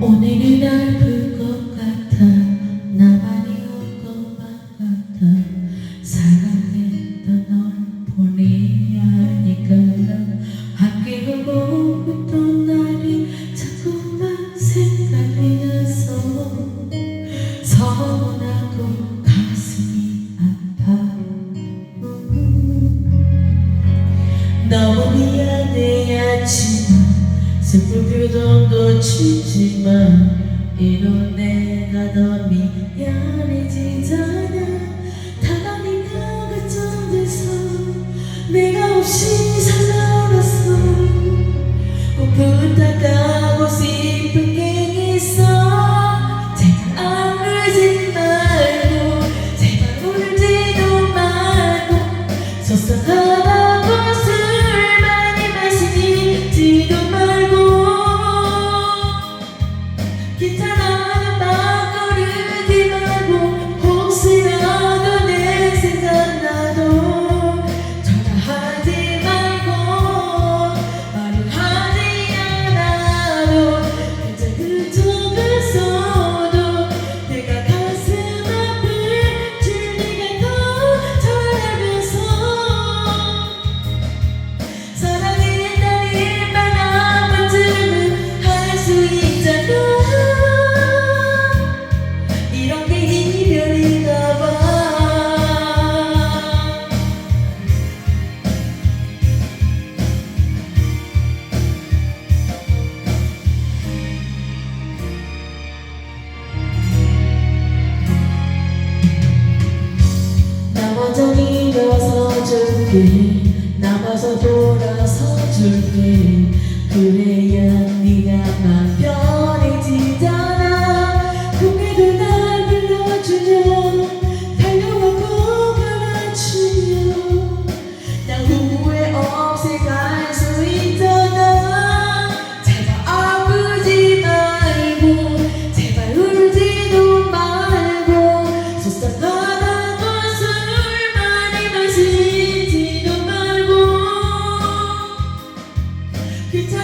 오늘은 아플 것 같아. 나만이 올 것만 같아. 사랑했던 널 보니 아니까. 함께 가고 있던 날이 자꾸만 생각이 나서. 서운하고 가슴이 아파. 너무 미안해야지만 슬픈 표정도 짓지만 이런 내가 더 미안 일어서 줄게 남아서 돌아서 줄게. 그래야 Good time.